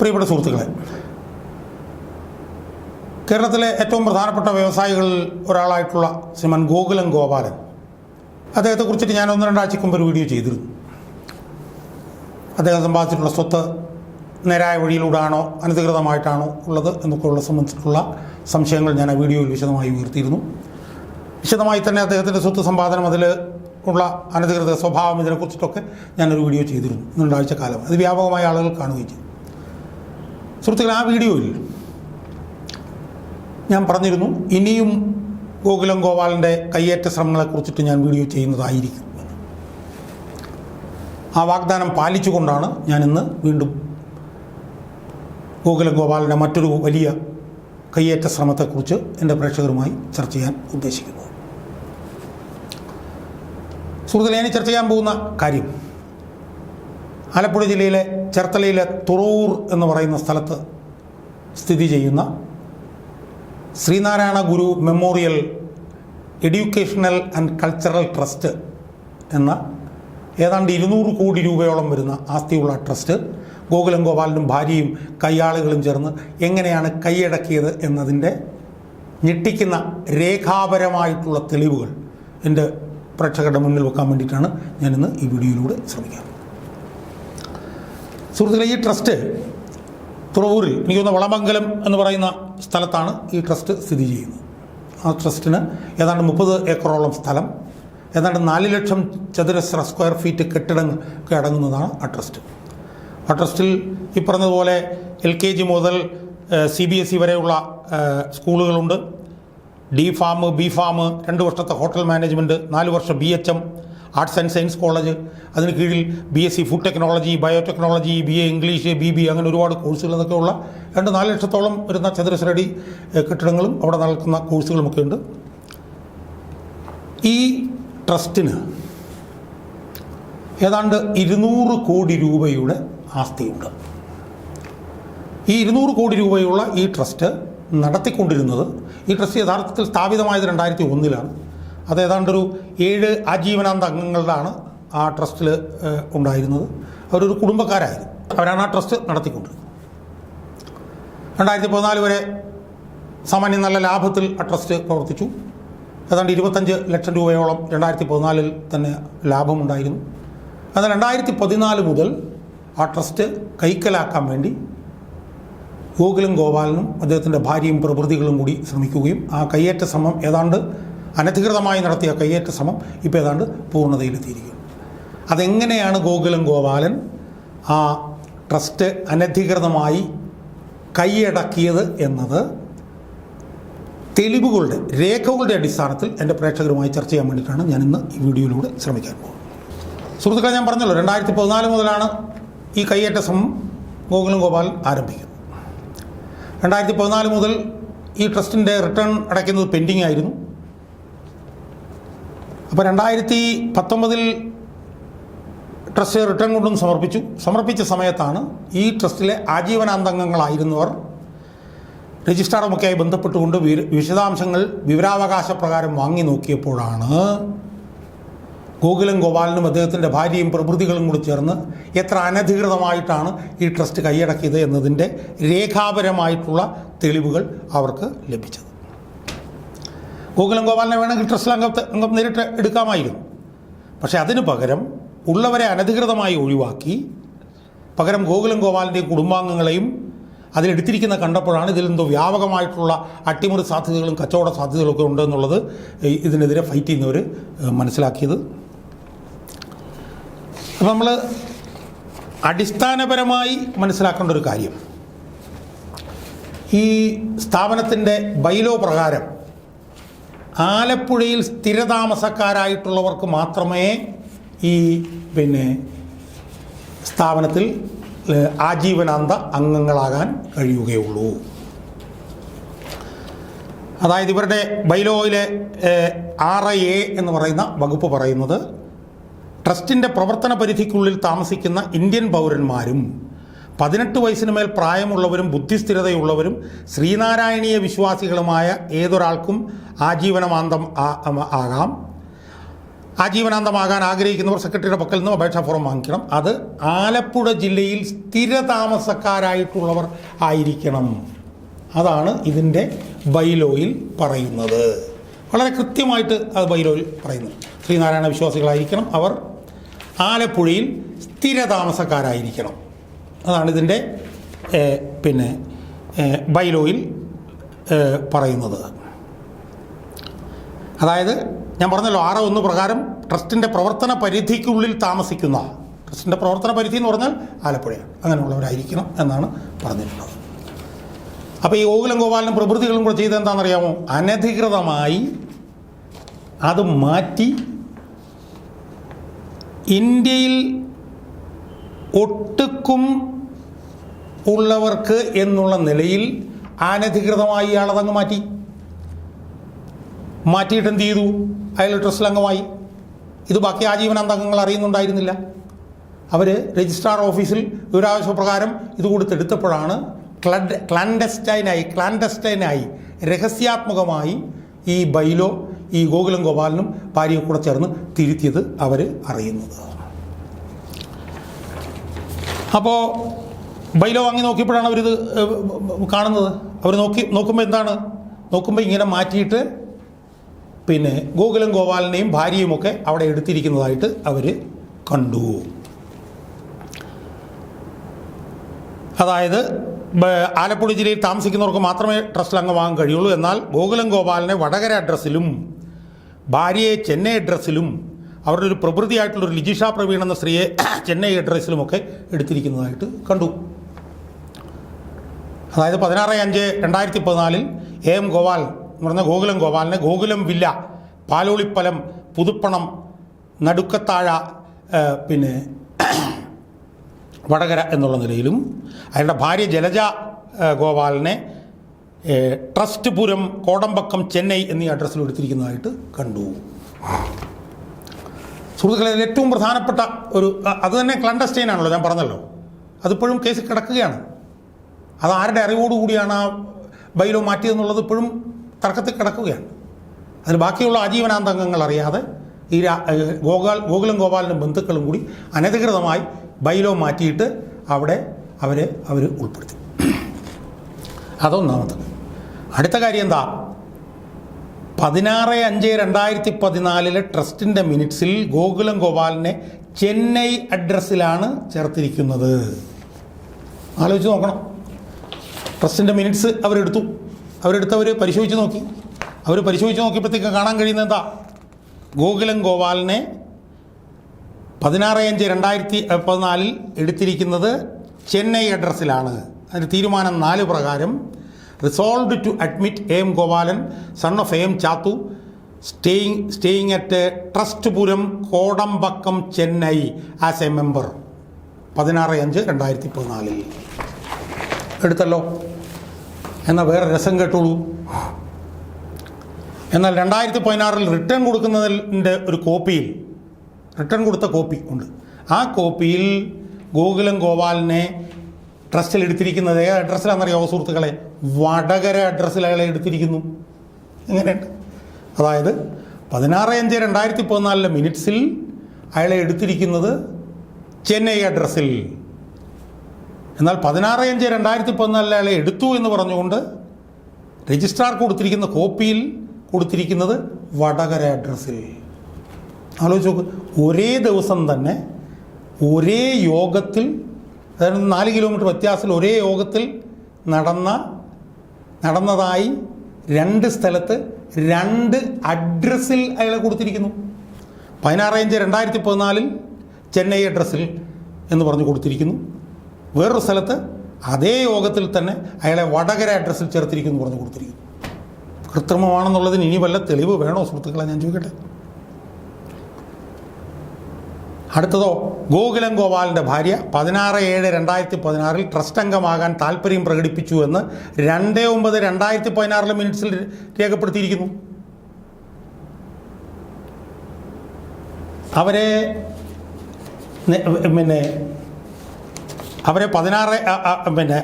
പ്രിയപ്പെട്ട സുഹൃത്തുക്കളെ കേരളത്തിലെ ഏറ്റവും പ്രധാനപ്പെട്ട വ്യവസായികളിൽ ഒരാളായിട്ടുള്ള ശ്രീമാൻ ഗോകുലം ഗോപാലൻ. അദ്ദേഹത്തെക്കുറിച്ചിട്ട് ഞാൻ ഒന്ന് രണ്ടാഴ്ചക്ക് മുമ്പ് ഒരു വീഡിയോ ചെയ്തിരുന്നു. അദ്ദേഹം സമ്പാദിച്ചിട്ടുള്ള സ്വത്ത് നേരായ വഴിയിലൂടാണോ അനധികൃതമായിട്ടാണോ ഉള്ളത് എന്നൊക്കെയുള്ള സംബന്ധിച്ചിട്ടുള്ള സംശയങ്ങൾ ഞാൻ ആ വീഡിയോയിൽ വിശദമായി ഉയർത്തിയിരുന്നു. വിശദമായി തന്നെ അദ്ദേഹത്തിന്റെ സ്വത്ത് സമ്പാദനം അതിൽ ഉള്ള അനധികൃത സ്വഭാവം ഇതിനെക്കുറിച്ചിട്ടൊക്കെ ഞാനൊരു വീഡിയോ ചെയ്തിരുന്നു. രണ്ടാഴ്ച കാലം. അത് വ്യാപകമായ ആളുകൾ കാണുകയും ചെയ്തു. സുഹൃത്തുക്കളെ ആ വീഡിയോയിൽ ഞാൻ പറഞ്ഞിരുന്നു ഇനിയും ഗോകുലം ഗോപാലിന്റെ കയ്യേറ്റ ശ്രമങ്ങളെക്കുറിച്ചിട്ട് ഞാൻ വീഡിയോ ചെയ്യുന്നതായിരിക്കും. ആ വാഗ്ദാനം പാലിച്ചുകൊണ്ടാണ് ഞാൻ ഇന്ന് വീണ്ടും ഗോകുലം ഗോപാലിന്റെ മറ്റൊരു വലിയ കയ്യേറ്റ ശ്രമത്തെക്കുറിച്ച് എന്റെ പ്രേക്ഷകരുമായി ചർച്ച ചെയ്യാൻ ഉദ്ദേശിക്കുന്നത് സുഹൃത്തുക്കളെ ഞാൻ ചർച്ച ചെയ്യാൻ പോകുന്ന കാര്യം ആലപ്പുഴ ജില്ലയിലെ ചേർത്തലയിലെ തുറൂർ എന്ന് പറയുന്ന സ്ഥലത്ത് സ്ഥിതി ചെയ്യുന്ന Sree Narayana Guru memorial educational and cultural trust എന്ന ഏതാണ്ട് ഇരുന്നൂറ് കോടി രൂപയോളം വരുന്ന ആസ്തിയുള്ള ട്രസ്റ്റ് ഗോകുലം ഗോപാലനും ഭാര്യയും കയ്യാളുകളും ചേർന്ന് എങ്ങനെയാണ് കൈയടക്കിയത് എന്നതിന്റെ ഞെട്ടിക്കുന്ന രേഖാപരമായിട്ടുള്ള തെളിവുകൾ എന്റെ പ്രേക്ഷകരുടെ മുന്നിൽ വെക്കാൻ വേണ്ടിയിട്ടാണ് ഞാനിന്ന് ഈ വീഡിയോയിലൂടെ ശ്രമിക്കാം സുഹൃത്തുക്കളെ ഈ ട്രസ്റ്റ് തുറവൂരിൽ എനിക്കൊന്ന് വളമംഗലം എന്ന് പറയുന്ന സ്ഥലത്താണ് ഈ ട്രസ്റ്റ് സ്ഥിതി ചെയ്യുന്നത്. ആ ട്രസ്റ്റിന് ഏതാണ്ട് മുപ്പത് ഏക്കറോളം സ്ഥലം ഏതാണ്ട് നാല് ലക്ഷം ചതുരശ്ര സ്ക്വയർ ഫീറ്റ് കെട്ടിടങ്ങൾ അടങ്ങുന്നതാണ് ആ ട്രസ്റ്റ് ആ ട്രസ്റ്റിൽ ഈ പറഞ്ഞതുപോലെ എൽ കെ ജി മുതൽ സി ബി എസ് ഇ വരെയുള്ള സ്കൂളുകളുണ്ട്. ഡി ഫാം ബി ഫാം രണ്ട് വർഷത്തെ ഹോട്ടൽ മാനേജ്മെന്റ് നാല് വർഷം B H M arts and science college അതിന് കീഴിൽ B S C food technology biotechnology B A English B B അങ്ങനെ ഒരുപാട് കോഴ്സുകൾ എന്നൊക്കെയുള്ള രണ്ട് നാല് ലക്ഷത്തോളം വരുന്ന ചതുരശ്രടി കെട്ടിടങ്ങളും അവിടെ നടക്കുന്ന കോഴ്സുകളുമൊക്കെ ഉണ്ട്. ഈ ട്രസ്റ്റിന് ഏതാണ്ട് ഇരുന്നൂറ് കോടി രൂപയുടെ ആസ്തിയുണ്ട്. ഈ ഇരുന്നൂറ് കോടി രൂപയുള്ള ഈ ട്രസ്റ്റ് നടത്തിക്കൊണ്ടിരുന്നത് ഈ ട്രസ്റ്റ് യഥാർത്ഥത്തിൽ സ്ഥാപിതമായത് രണ്ടായിരത്തി ഒന്നിലാണ്. അത് ഏതാണ്ടൊരു ഏഴ് ആജീവനാന്ത അംഗങ്ങളിലാണ് ആ ട്രസ്റ്റിൽ ഉണ്ടായിരുന്നത്. അവരൊരു കുടുംബക്കാരായിരുന്നു. അവരാണ് ആ ട്രസ്റ്റ് നടത്തിക്കൊണ്ടിരുന്നത്. രണ്ടായിരത്തി പതിനാല് വരെ സാമാന്യം നല്ല ലാഭത്തിൽ ആ ട്രസ്റ്റ് പ്രവർത്തിച്ചു. ഏതാണ്ട് ഇരുപത്തഞ്ച് ലക്ഷം രൂപയോളം രണ്ടായിരത്തി പതിനാലിൽ തന്നെ ലാഭമുണ്ടായിരുന്നു. എന്നാൽ രണ്ടായിരത്തി പതിനാല് മുതൽ ആ ട്രസ്റ്റ് കൈക്കലാക്കാൻ വേണ്ടി ഗോകുലും ഗോപാലനും അദ്ദേഹത്തിന്റെ ഭാര്യയും പ്രവൃത്തികളും കൂടി ശ്രമിക്കുകയും ആ കയ്യേറ്റ ശ്രമം ഏതാണ്ട് അനധികൃതമായി നടത്തിയ കയ്യേറ്റ ശ്രമം ഇപ്പോൾ ഏതാണ്ട് പൂർണതയിലെത്തിയിരിക്കുന്നു. അതെങ്ങനെയാണ് ഗോകുലം ഗോപാലൻ ആ ട്രസ്റ്റ് അനധികൃതമായി കൈയടക്കിയത് എന്നത് തെളിവുകളുടെ രേഖകളുടെ അടിസ്ഥാനത്തിൽ എന്റെ പ്രേക്ഷകരുമായി ചർച്ച ചെയ്യാൻ വേണ്ടിയിട്ടാണ് ഞാൻ ഇന്ന് ഈ വീഡിയോയിലൂടെ ശ്രമിക്കാൻ പോകുന്നത്. സുഹൃത്തുക്കളെ ഞാൻ പറഞ്ഞല്ലോ രണ്ടായിരത്തി പതിനാല് മുതലാണ് ഈ കയ്യേറ്റ ശ്രമം ഗോകുലം ഗോപാൽ ആരംഭിക്കുന്നത്. രണ്ടായിരത്തി പതിനാല് മുതൽ ഈ ട്രസ്റ്റിന്റെ റിട്ടേൺ അടയ്ക്കുന്നത് പെൻഡിങ് ആയിരുന്നു അപ്പോൾ രണ്ടായിരത്തി പത്തൊമ്പതിൽ ട്രസ്റ്റ് റിട്ടേൺ കൊണ്ടും സമർപ്പിച്ചു. സമർപ്പിച്ച സമയത്താണ് ഈ ട്രസ്റ്റിലെ ആജീവനാന്തംഗങ്ങളായിരുന്നവർ രജിസ്ട്രാറുമൊക്കെയായി ബന്ധപ്പെട്ടുകൊണ്ട് വിശദാംശങ്ങൾ വിവരാവകാശ പ്രകാരം വാങ്ങി നോക്കിയപ്പോഴാണ് ഗോകുലം ഗോപാലനും അദ്ദേഹത്തിന്റെ ഭാര്യയും പ്രഭൃതികളും കൂടി ചേർന്ന് എത്ര അനധികൃതമായിട്ടാണ് ഈ ട്രസ്റ്റ് കൈയടക്കിയത് എന്നതിന്റെ രേഖാപരമായിട്ടുള്ള തെളിവുകൾ അവർക്ക് ലഭിച്ചത്. ഗോകുലം ഗോപാലിനെ വേണമെങ്കിൽ ട്രസ്റ്റിൽ അംഗത്തെ അംഗം നേരിട്ട് എടുക്കാമായിരുന്നു. പക്ഷേ അതിന് പകരം ഉള്ളവരെ അനധികൃതമായി ഒഴിവാക്കി പകരം ഗോകുലം ഗോപാലിന്റെയും കുടുംബാംഗങ്ങളെയും അതിലെടുത്തിരിക്കുന്ന കണ്ടപ്പോഴാണ് ഇതിലെന്തോ വ്യാപകമായിട്ടുള്ള അട്ടിമറി സാധ്യതകളും കച്ചവട സാധ്യതകളൊക്കെ ഉണ്ടെന്നുള്ളത് ഇതിനെതിരെ ഫൈറ്റ് ചെയ്യുന്നവർ മനസ്സിലാക്കിയത്. അപ്പം നമ്മൾ അടിസ്ഥാനപരമായി മനസ്സിലാക്കേണ്ട ഒരു കാര്യം. ഈ സ്ഥാപനത്തിന്റെ ബൈലോ പ്രകാരം ആലപ്പുഴയിൽ സ്ഥിരതാമസക്കാരായിട്ടുള്ളവർക്ക് മാത്രമേ ഈ പിന്നെ സ്ഥാപനത്തിൽ ആജീവനാന്ത അംഗങ്ങളാകാൻ കഴിയുകയുള്ളൂ. അതായത് ഇവരുടെ ബൈലോയിലെ ആറ് എ എന്ന് പറയുന്ന വകുപ്പ് പറയുന്നത് ട്രസ്റ്റിന്റെ പ്രവർത്തന പരിധിക്കുള്ളിൽ താമസിക്കുന്ന ഇന്ത്യൻ പൗരന്മാരും പതിനെട്ട് വയസ്സിന് മേൽ പ്രായമുള്ളവരും ബുദ്ധിസ്ഥിരതയുള്ളവരും ശ്രീനാരായണീയ വിശ്വാസികളുമായ ഏതൊരാൾക്കും ആജീവനമാന്തം ആകാം. ആജീവനാന്തമാകാൻ ആഗ്രഹിക്കുന്നവർ സെക്രട്ടറിയുടെ പക്കൽ നിന്ന് അപേക്ഷാ ഫോറം വാങ്ങിക്കണം. അത് ആലപ്പുഴ ജില്ലയിൽ സ്ഥിരതാമസക്കാരായിട്ടുള്ളവർ ആയിരിക്കണം. അതാണ് ഇതിന്റെ ബൈലോയിൽ പറയുന്നത്. വളരെ കൃത്യമായിട്ട് അത് ബൈലോയിൽ പറയുന്നു. ശ്രീനാരായണ വിശ്വാസികളായിരിക്കണം അവർ. ആലപ്പുഴയിൽ സ്ഥിരതാമസക്കാരായിരിക്കണം. അതാണ് ഇതിന്റെ പിന്നെ ബൈലോയിൽ പറയുന്നത്. അതായത് ഞാൻ പറഞ്ഞല്ലോ ആറ് ഒന്ന് പ്രകാരം ട്രസ്റ്റിന്റെ പ്രവർത്തന പരിധിക്കുള്ളിൽ താമസിക്കുന്ന ട്രസ്റ്റിന്റെ പ്രവർത്തന പരിധി എന്ന് പറഞ്ഞാൽ ആലപ്പുഴയാണ് അങ്ങനെയുള്ളവരായിരിക്കണം എന്നാണ് പറഞ്ഞിട്ടുള്ളത്. അപ്പോൾ ഈ ഗോകുലം ഗോപാലനും പ്രഭൃതികളും കൂടെ ചെയ്ത് എന്താണെന്നറിയാമോ? അനധികൃതമായി അത് മാറ്റി ഇന്ത്യയിൽ ഒട്ടുക്കും ഉള്ളവർക്ക് എന്നുള്ള നിലയിൽ അനധികൃതമായി ഇയാളതങ്ങ് മാറ്റി. മാറ്റിയിട്ട് എന്ത് ചെയ്തു? അയാൾ ട്രസ്റ്റിൽ അംഗമായി ഇത് ബാക്കി ആജീവനാന്ത അംഗങ്ങൾ അറിയുന്നുണ്ടായിരുന്നില്ല. അവർ രജിസ്ട്രാർ ഓഫീസിൽ വിവരാവശ്യപ്രകാരം ഇത് കൊടുത്തെടുത്തപ്പോഴാണ് ക്ലഡ് ക്ലാൻഡസ്റ്റൈനായി ക്ലാൻഡസ്റ്റൈനായി രഹസ്യാത്മകമായി ഈ ബൈലോ ഈ ഗോകുലം ഗോപാലനും ഭാര്യയും കൂടെ ചേർന്ന് തിരുത്തിയത് അവർ അറിയുന്നത്. അപ്പോൾ ബൈലോ വാങ്ങി നോക്കിയപ്പോഴാണ് അവരിത് കാണുന്നത്. അവർ നോക്കി നോക്കുമ്പോൾ എന്താണ്? നോക്കുമ്പോൾ ഇങ്ങനെ മാറ്റിയിട്ട് പിന്നെ ഗോകുലം ഗോപാലനെയും ഭാര്യയുമൊക്കെ അവിടെ എടുത്തിരിക്കുന്നതായിട്ട് അവർ കണ്ടു. അതായത് ആലപ്പുഴ ജില്ലയിൽ താമസിക്കുന്നവർക്ക് മാത്രമേ ട്രസ്റ്റിൽ അംഗമാകാൻ കഴിയുള്ളൂ. എന്നാൽ ഗോകുലം ഗോപാലിനെ വടകര അഡ്രസ്സിലും ഭാര്യയെ ചെന്നൈ അഡ്രസ്സിലും അവരുടെ ഒരു പ്രകൃതിയായിട്ടുള്ളൊരു ലിജിഷ പ്രവീൺ എന്ന സ്ത്രീയെ ചെന്നൈ അഡ്രസ്സിലുമൊക്കെ എടുത്തിരിക്കുന്നതായിട്ട് കണ്ടു. അതായത് പതിനാറ് അഞ്ച് രണ്ടായിരത്തി പതിനാലിൽ എ എം ഗോപാൽ എന്ന് പറഞ്ഞ ഗോകുലം ഗോപാലിനെ ഗോകുലം വില്ല പാലോളിപ്പലം പുതുപ്പണം നടുക്കത്താഴ പിന്നെ വടകര എന്നുള്ള നിലയിലും അയാളുടെ ഭാര്യ ജലജ ഗോപാലിനെ ട്രസ്റ്റ് പുരം കോടമ്പക്കം ചെന്നൈ എന്നീ അഡ്രസ്സിൽ എടുത്തിരിക്കുന്നതായിട്ട് കണ്ടു. സുഹൃത്തുക്കളെ ഏറ്റവും പ്രധാനപ്പെട്ട ഒരു അത് തന്നെ ക്ലണ്ടസ്റ്റൈൻ ആണല്ലോ ഞാൻ പറഞ്ഞല്ലോ. അതിപ്പോഴും കേസ് കിടക്കുകയാണ്. അത് ആരുടെ അറിവോടുകൂടിയാണ് ആ ബൈലോ മാറ്റിയതെന്നുള്ളത് ഇപ്പോഴും തർക്കത്തിൽ കിടക്കുകയാണ്. അതിൽ ബാക്കിയുള്ള ആജീവനാന്തങ്ങൾ അറിയാതെ ഈ ഗോപാൽ ഗോകുലം ഗോപാലിന്റെ ബന്ധുക്കളും കൂടി അനധികൃതമായി ബൈലോ മാറ്റിയിട്ട് അവിടെ അവരെ അവർ ഉൾപ്പെടുത്തി. അതൊന്നാമത്. അടുത്ത കാര്യം എന്താ? പതിനാറ് അഞ്ച് രണ്ടായിരത്തി പതിനാലിലെ ട്രസ്റ്റിന്റെ മിനിറ്റ്സിൽ ഗോകുലം ഗോപാലിനെ ചെന്നൈ അഡ്രസ്സിലാണ് ചേർത്തിരിക്കുന്നത്. ആലോചിച്ച് നോക്കണം. ട്രസ്റ്റിന്റെ മിനിറ്റ്സ് അവരെടുത്തു. അവരെടുത്തവർ പരിശോധിച്ച് നോക്കി. അവർ പരിശോധിച്ച് നോക്കിയപ്പോഴത്തേക്ക് കാണാൻ കഴിയുന്നത് എന്താ? ഗോകുലം ഗോപാലിനെ പതിനാറ് അഞ്ച് രണ്ടായിരത്തി പതിനാലിൽ എടുത്തിരിക്കുന്നത് ചെന്നൈ അഡ്രസ്സിലാണ്. അതിന്റെ തീരുമാനം നാല് പ്രകാരം resolve to admit M Gopalan son of M Chathu staying staying at Trust Puram Kodambakkam Chennai as a member പതിനാറ് അഞ്ച് രണ്ടായിരത്തി പതിനാലിൽ. എടുത്തല്ലോ. എന്നാൽ വേറെ രസം കേട്ടോളൂ. എന്നാൽ രണ്ടായിരത്തി പതിനാറിൽ റിട്ടേൺ കൊടുക്കുന്നതിന്റെ ഒരു കോപ്പിയിൽ റിട്ടേൺ കൊടുത്ത കോപ്പി ഉണ്ട്. ആ കോപ്പിയിൽ ഗോകുലം ഗോപാലിനെ ട്രസ്റ്റിൽ എടുത്തിരിക്കുന്നത് ഏത് അഡ്രസ്സിലാണെന്നറിയാമോ സുഹൃത്തുക്കളെ? വടകര അഡ്രസ്സിൽ അയാളെ എടുത്തിരിക്കുന്നു. എങ്ങനെയുണ്ട്? അതായത് പതിനാറ് അഞ്ച് രണ്ടായിരത്തി പതിനാലിലെ മിനിറ്റ്സിൽ അയാളെ എടുത്തിരിക്കുന്നത് ചെന്നൈ അഡ്രസ്സിൽ എന്നാൽ പതിനാറ് അഞ്ച് രണ്ടായിരത്തി പതിനാലിൽ അയാളെ എടുത്തു എന്ന് പറഞ്ഞുകൊണ്ട് രജിസ്ട്രാർ കൊടുത്തിരിക്കുന്ന കോപ്പിയിൽ കൊടുത്തിരിക്കുന്നത് വടകര അഡ്രസ്സിൽ ആലോചിച്ച് നോക്ക്. ഒരേ ദിവസം തന്നെ ഒരേ യോഗത്തിൽ അതായത് നാല് കിലോമീറ്റർ വ്യത്യാസത്തിൽ ഒരേ യോഗത്തിൽ നടന്ന നടന്നതായി രണ്ട് സ്ഥലത്ത് രണ്ട് അഡ്രസ്സിൽ അയാളെ കൊടുത്തിരിക്കുന്നു. പതിനാറ് അഞ്ച് രണ്ടായിരത്തി പതിനാലിൽ ചെന്നൈ അഡ്രസ്സിൽ എന്ന് പറഞ്ഞു കൊടുത്തിരിക്കുന്നു. വേറൊരു സ്ഥലത്ത് അതേ യോഗത്തിൽ തന്നെ അയാളെ വടകര അഡ്രസ്സിൽ ചേർത്തിരിക്കുന്നു പറഞ്ഞു കൊടുത്തിരിക്കുന്നു. കൃത്രിമമാണെന്നുള്ളതിന് ഇനി വല്ല തെളിവ് വേണോ സുഹൃത്തുക്കളെ? ഞാൻ ചോദിക്കട്ടെ. അടുത്തതോ ഗോകുലം ഗോപാലിന്റെ ഭാര്യ പതിനാറ് ഏഴ് രണ്ടായിരത്തി പതിനാറിൽ ട്രസ്റ്റ് അംഗമാകാൻ താല്പര്യം പ്രകടിപ്പിച്ചു എന്ന് രണ്ട് ഒമ്പത് രണ്ടായിരത്തി പതിനാറിലെ മിനിറ്റ്സിൽ രേഖപ്പെടുത്തിയിരിക്കുന്നു. അവരെ പിന്നെ അവരെ പതിനാറ് പിന്നെ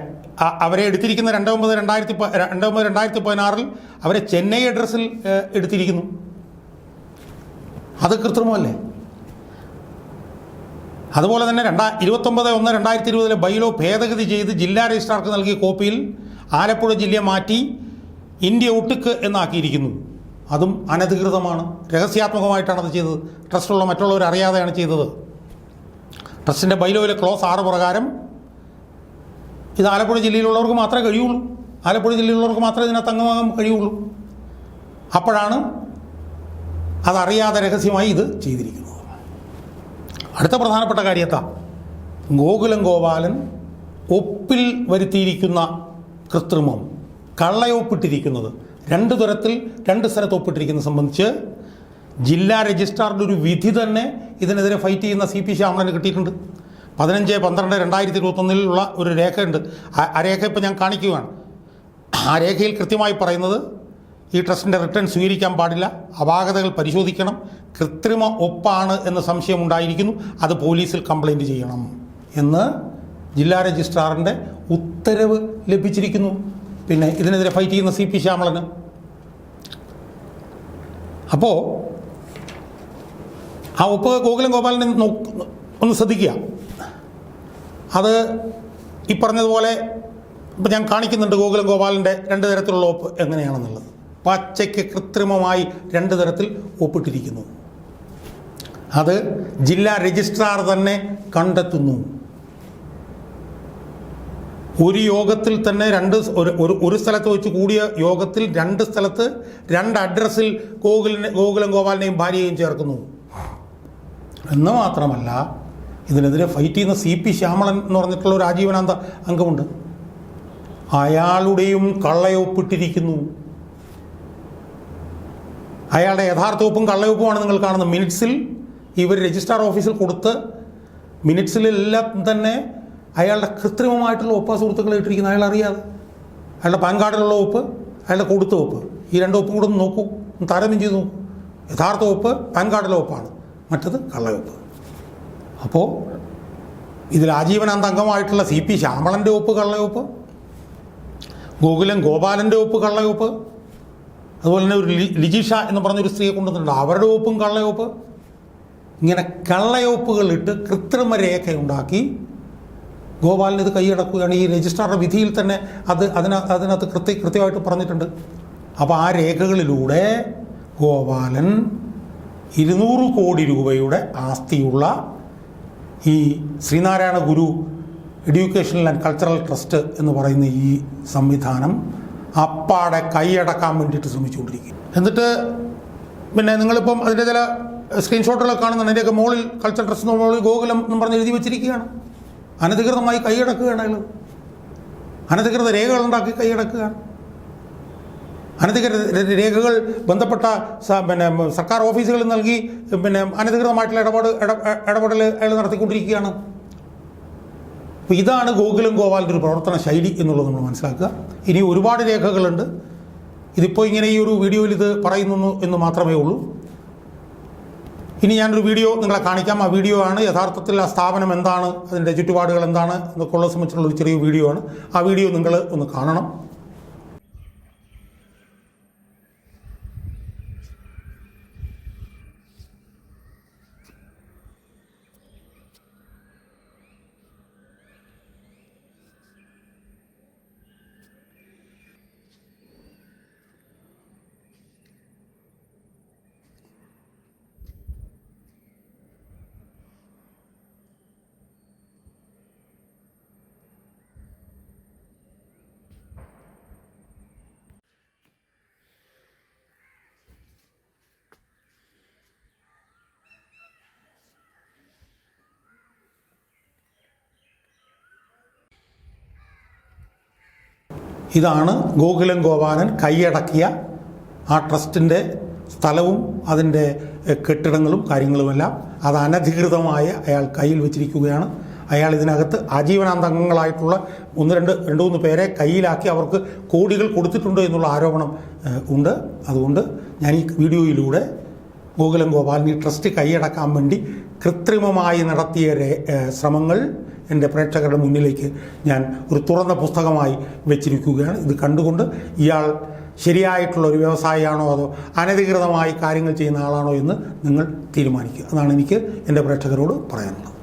അവരെ എടുത്തിരിക്കുന്ന രണ്ട് ഒമ്പത് രണ്ടായിരത്തി രണ്ട് ഒമ്പത് രണ്ടായിരത്തി പതിനാറിൽ അവരെ ചെന്നൈ അഡ്രസ്സിൽ എടുത്തിരിക്കുന്നു. അത് കൃത്രിമമല്ലേ? അതുപോലെ തന്നെ രണ്ടാ ഇരുപത്തൊമ്പത് ഒന്ന് രണ്ടായിരത്തി ഇരുപതിലെ ബൈലോ ഭേദഗതി ചെയ്ത് ജില്ലാ രജിസ്ട്രാർക്ക് നൽകിയ കോപ്പിയിൽ ആലപ്പുഴ ജില്ല മാറ്റി ഇന്ത്യ ഒട്ടുക്ക് എന്നാക്കിയിരിക്കുന്നു. അതും അനധികൃതമാണ്. രഹസ്യാത്മകമായിട്ടാണ് അത് ചെയ്തത്. ട്രസ്റ്റുള്ള മറ്റുള്ളവർ അറിയാതെയാണ് ചെയ്തത്. ട്രസ്റ്റിന്റെ ബൈലോയിലെ ക്ലോസ് ആറ് പ്രകാരം ഇത് ആലപ്പുഴ ജില്ലയിലുള്ളവർക്ക് മാത്രമേ കഴിയുള്ളൂ. ആലപ്പുഴ ജില്ലയിലുള്ളവർക്ക് മാത്രമേ ഇതിനകത്ത് അംഗമാകാൻ കഴിയുള്ളൂ. അപ്പോഴാണ് അതറിയാതെ രഹസ്യമായി ഇത് ചെയ്തിരിക്കുന്നത്. അടുത്ത പ്രധാനപ്പെട്ട കാര്യത്താ ഗോകുലം ഗോപാലൻ ഒപ്പിൽ വരുത്തിയിരിക്കുന്ന കൃത്രിമം കള്ളയൊപ്പിട്ടിരിക്കുന്നത് രണ്ട് തരത്തിൽ രണ്ട് സ്ഥലത്ത് ഒപ്പിട്ടിരിക്കുന്നത് സംബന്ധിച്ച് ജില്ലാ രജിസ്ട്രാറിന്റെ ഒരു വിധി തന്നെ ഇതിനെതിരെ ഫൈറ്റ് ചെയ്യുന്ന സി പി ശ്യാമളന് കിട്ടിയിട്ടുണ്ട്. പതിനഞ്ച് പന്ത്രണ്ട് രണ്ടായിരത്തി ഇരുപത്തൊന്നിലുള്ള ഒരു രേഖയുണ്ട്. ആ- രേഖ ഇപ്പോൾ ഞാൻ കാണിക്കുകയാണ്. ആ രേഖയിൽ കൃത്യമായി പറയുന്നത് ഈ ട്രസ്റ്റിന്റെ റിട്ടേൺ സ്വീകരിക്കാൻ പാടില്ല. അപാകതകൾ പരിശോധിക്കണം. കൃത്രിമ ഒപ്പാണ് എന്ന സംശയം ഉണ്ടായിരിക്കുന്നു. അത് പോലീസിൽ കംപ്ലൈന്റ് ചെയ്യണം എന്ന് ജില്ലാ രജിസ്ട്രാറിന്റെ ഉത്തരവ് ലഭിച്ചിരിക്കുന്നു. പിന്നെ ഇതിനെതിരെ ഫൈറ്റ് ചെയ്യുന്ന സി പി ശ്യാമളന്. അപ്പോൾ ആ ഒപ്പ് ഗോകുലം ഗോപാലനെ ഒന്ന് ശ്രദ്ധിക്കുക. അത് ഈ പറഞ്ഞതുപോലെ ഇപ്പം ഞാൻ കാണിക്കുന്നുണ്ട് ഗോകുലം ഗോപാലന്റെ രണ്ട് തരത്തിലുള്ള ഒപ്പ് എങ്ങനെയാണെന്നുള്ളത്. പച്ചയ്ക്ക് കൃത്രിമമായി രണ്ട് തരത്തിൽ ഒപ്പിട്ടിരിക്കുന്നു. അത് ജില്ലാ രജിസ്ട്രാർ തന്നെ കണ്ടെത്തുന്നു. ഒരു യോഗത്തിൽ തന്നെ രണ്ട് ഒരു ഒരു സ്ഥലത്ത് വെച്ച് കൂടിയ യോഗത്തിൽ രണ്ട് സ്ഥലത്ത് രണ്ട് അഡ്രസ്സിൽ ഗോകുലിനെ ഗോകുലം ഗോപാലിനെയും ഭാര്യയെയും ചേർക്കുന്നു. എന്ന് മാത്രമല്ല ഇതിനെതിരെ ഫൈറ്റ് ചെയ്യുന്ന സി പി ശ്യാമളൻ എന്ന് പറഞ്ഞിട്ടുള്ള ഒരു ആജീവനാന്ത അംഗമുണ്ട്. അയാളുടെയും കള്ളയൊപ്പിട്ടിരിക്കുന്നു. അയാളുടെ യഥാർത്ഥ ഒപ്പും കള്ളയൊപ്പുമാണ് നിങ്ങൾ കാണുന്നത്. മിനിറ്റ്സിൽ ഇവർ രജിസ്ട്രാർ ഓഫീസിൽ കൊടുത്ത് മിനിറ്റ്സിലെല്ലാം തന്നെ അയാളുടെ കൃത്രിമമായിട്ടുള്ള ഒപ്പാ സുഹൃത്തുക്കളെ ഇട്ടിരിക്കുന്നത് അയാൾ അറിയാതെ. അയാളുടെ പാൻ കാർഡിലുള്ള ഒപ്പ് അയാളുടെ കൊടുത്ത ഒപ്പ് ഈ രണ്ട് ഒപ്പും കൂടെ ഒന്ന് നോക്കൂ താരതമ്യം ചെയ്ത് നോക്കൂ. യഥാർത്ഥ ഒപ്പ് പാൻ കാർഡിലെ ഒപ്പാണ് മറ്റത് കള്ളയൊപ്പ്. അപ്പോൾ ഇതിൽ ആജീവനാന്ത അംഗമായിട്ടുള്ള സി പി ശ്യാമളന്റെ ഒപ്പ് കള്ളയൊപ്പ് ഗോകുലം ഗോപാലന്റെ ഒപ്പ് കള്ളയൊപ്പ് അതുപോലെ തന്നെ ഒരു ലിജിഷ എന്ന് പറഞ്ഞൊരു സ്ത്രീയെ കൊണ്ടുവന്നിട്ടുണ്ട്. അവരുടെ ഒപ്പും കള്ളയോപ്പ്. ഇങ്ങനെ കള്ളയോപ്പുകളിട്ട് കൃത്രിമ രേഖയുണ്ടാക്കി. ഗോപാലിന് ഇത് കൈയടക്കുകയാണ്. ഈ രജിസ്ട്രാറുടെ വിധിയിൽ തന്നെ അത് അതിന അതിനകത്ത് കൃത്യ കൃത്യമായിട്ട് പറഞ്ഞിട്ടുണ്ട്. അപ്പോൾ ആ രേഖകളിലൂടെ ഗോപാലൻ ഇരുന്നൂറ് കോടി രൂപയുടെ ആസ്തിയുള്ള ഈ Sree Narayana Guru educational and cultural trust എന്ന് പറയുന്ന ഈ സംവിധാനം അപ്പാടെ കൈയടക്കാൻ വേണ്ടിയിട്ട് ശ്രമിച്ചുകൊണ്ടിരിക്കും എന്നിട്ട് പിന്നെ നിങ്ങളിപ്പം അതിന്റെ ചില സ്ക്രീൻഷോട്ടുകളൊക്കെ കാണുന്നുണ്ട്. അതിന്റെയൊക്കെ മുകളിൽ കൾച്ചർ ട്രസ്റ്റ് മുകളിൽ ഗോകുലം എന്ന് പറഞ്ഞ് എഴുതി വെച്ചിരിക്കുകയാണ്. അനധികൃതമായി കൈയടക്കുകയാണ് അയാൾ അനധികൃത രേഖകൾ ഉണ്ടാക്കി കൈയടക്കുകയാണ്. അനധികൃത രേഖകൾ ബന്ധപ്പെട്ട പിന്നെ സർക്കാർ ഓഫീസുകളിൽ നൽകി പിന്നെ അനധികൃതമായിട്ടുള്ള ഇടപാട് ഇട- ഇടപെടൽ അയാൾ നടത്തിക്കൊണ്ടിരിക്കുകയാണ്. അപ്പോൾ ഇതാണ് ഗോകുലം ഗോപാലിന്റെ ഒരു പ്രവർത്തന ശൈലി എന്നുള്ളത് നമ്മൾ മനസ്സിലാക്കുക. ഇനി ഒരുപാട് രേഖകളുണ്ട്. ഇതിപ്പോൾ ഇങ്ങനെ ഈ ഒരു വീഡിയോയിൽ ഇത് പറയുന്നു എന്ന് മാത്രമേ ഉള്ളൂ. ഇനി ഞാനൊരു വീഡിയോ നിങ്ങളെ കാണിക്കാം. ആ വീഡിയോ ആണ് യഥാർത്ഥത്തിൽ ആ സ്ഥാപനം എന്താണ് അതിന്റെ ചുറ്റുപാടുകൾ എന്താണ് എന്നൊക്കെ ഉള്ളത് സംബന്ധിച്ചുള്ള ഒരു ചെറിയ വീഡിയോ ആണ്. ആ വീഡിയോ നിങ്ങൾ ഒന്ന് കാണണം. ഇതാണ് ഗോകുലം ഗോപാലൻ കൈയടക്കിയ ആ ട്രസ്റ്റിന്റെ സ്ഥലവും അതിന്റെ കെട്ടിടങ്ങളും കാര്യങ്ങളുമെല്ലാം അത് അനധികൃതമായി അയാൾ കയ്യിൽ വെച്ചിരിക്കുകയാണ്. അയാൾ ഇതിനകത്ത് ആജീവനാന്തംഗങ്ങളായിട്ടുള്ള ഒന്ന് രണ്ട് രണ്ട് മൂന്ന് പേരെ കയ്യിലാക്കി അവർക്ക് കോടികൾ കൊടുത്തിട്ടുണ്ട് എന്നുള്ള ആരോപണം ഉണ്ട്. അതുകൊണ്ട് ഞാൻ ഈ വീഡിയോയിലൂടെ ഗോകുലം ഗോപാലിന് ഈ ട്രസ്റ്റ് കൈയടക്കാൻ വേണ്ടി കൃത്രിമമായി നടത്തിയ ശ്രമങ്ങൾ എന്റെ പ്രേക്ഷകരുടെ മുന്നിലേക്ക് ഞാൻ ഒരു തുറന്ന പുസ്തകമായി വെച്ചിരിക്കുകയാണ്. ഇത് കണ്ടുകൊണ്ട് ഇയാൾ ശരിയായിട്ടുള്ള ഒരു വ്യവസായിയാണോ അതോ അനധികൃതമായി കാര്യങ്ങൾ ചെയ്യുന്ന ആളാണോ എന്ന് നിങ്ങൾ തീരുമാനിക്കുക. അതാണ് എനിക്ക് എന്റെ പ്രേക്ഷകരോട് പറയാനുള്ളത്.